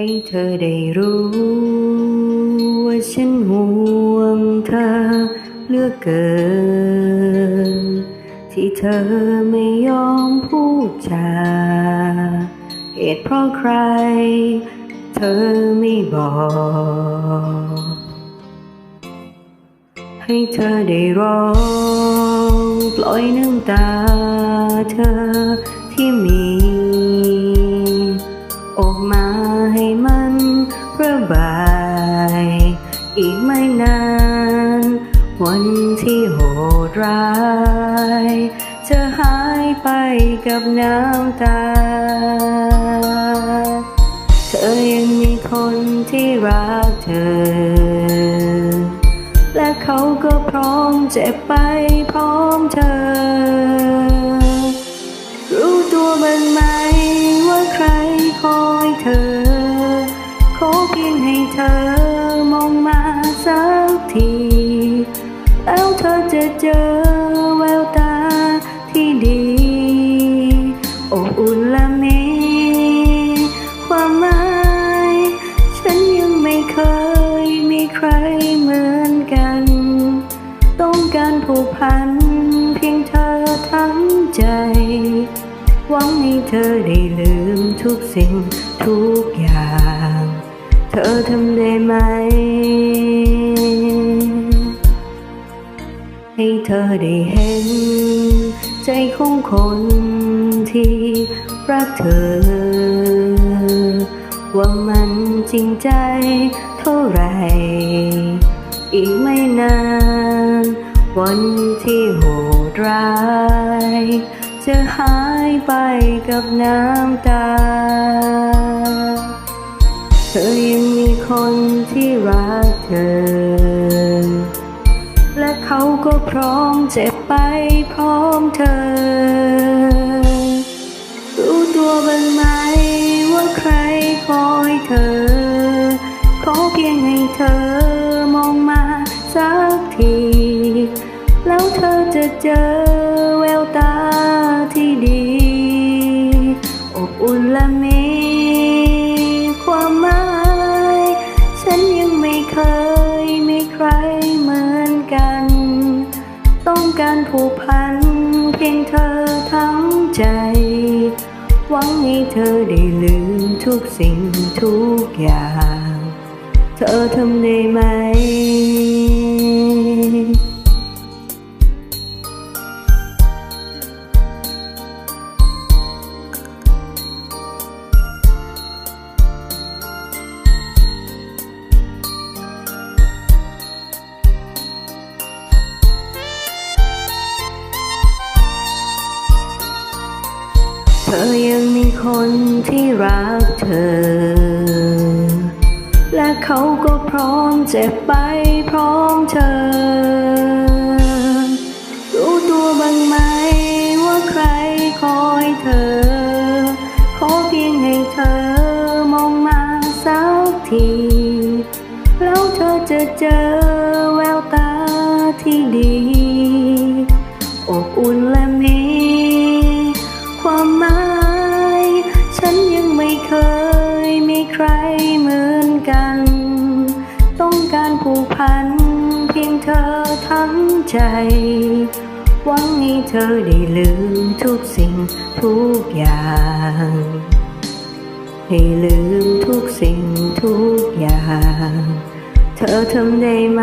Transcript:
ให้เธอได้รู้ว่าฉันห่วงเธอเหลือกเกิน ที่เธอไม่ยอมพูดจาเหตุเพราะใคร เธอไม่บอก ให้เธอได้ร้องปล่อยน้ำตาเธอที่มี ออกมา ให้มันระบาย อีกไม่นาน วันที่โหดร้าย จะหายไปกับน้ำตา เธอยังมีคนที่รักเธอ และเขาก็พร้อมเจ็บไปพร้อมเธอรู้ตัวบ้างไหมว่าใครคอยเธอขอ เพียงให้เธอมองมาสักที แล้วเธอจะเจอแววตาที่ดีอบอุ่นละมีความหมาย ฉันยังไม่เคยมีใครเหมือนกัน ต้องการผูกพันเพียงเธอทั้งใจ หวังให้เธอได้ลืมทุกสิ่งทุกอย่าง ธอทำได้ไหม ให้เธอได้เห็น ใจของคนที่รักเธอ ว่ามันจริงใจเท่าไร อีกไม่นาน วันที่โหดร้าย จะหายไปกับน้ำตา เธอยังมีคนที่รักเธอ และเขาก็พร้อมเจ็บไปพร้อมเธอ รู้ตัวบ้างไหมว่าใครคอยเธอ ขอเพียงให้เธอมองมาสักที แล้วเธอจะเจอแววตาที่ดี อบอุ่นและมีความ ผูกพันเพียงเธอทั้งใจ หวังให้เธอได้ลืมทุกสิ่งทุกอย่าง เธอทำได้ไหม ธอยังมีคนที่รักเธอ และเขาก็พร้อมเจ็บไปพร้อมเธอ รู้ตัวบ้างไหมว่าใครคอยเธอ ขอเพียงให้เธอมองมาสักที แล้วเธอจะเจอแววตาที่ดี อบอุ่นและมี ไม่เคยมีใครเหมือนกัน ต้องการผูกพัน เพียงเธอทั้งใจ หวังให้เธอได้ลืมทุกสิ่งทุกอย่าง ให้ลืมทุกสิ่งทุกอย่าง เธอทำได้ไหม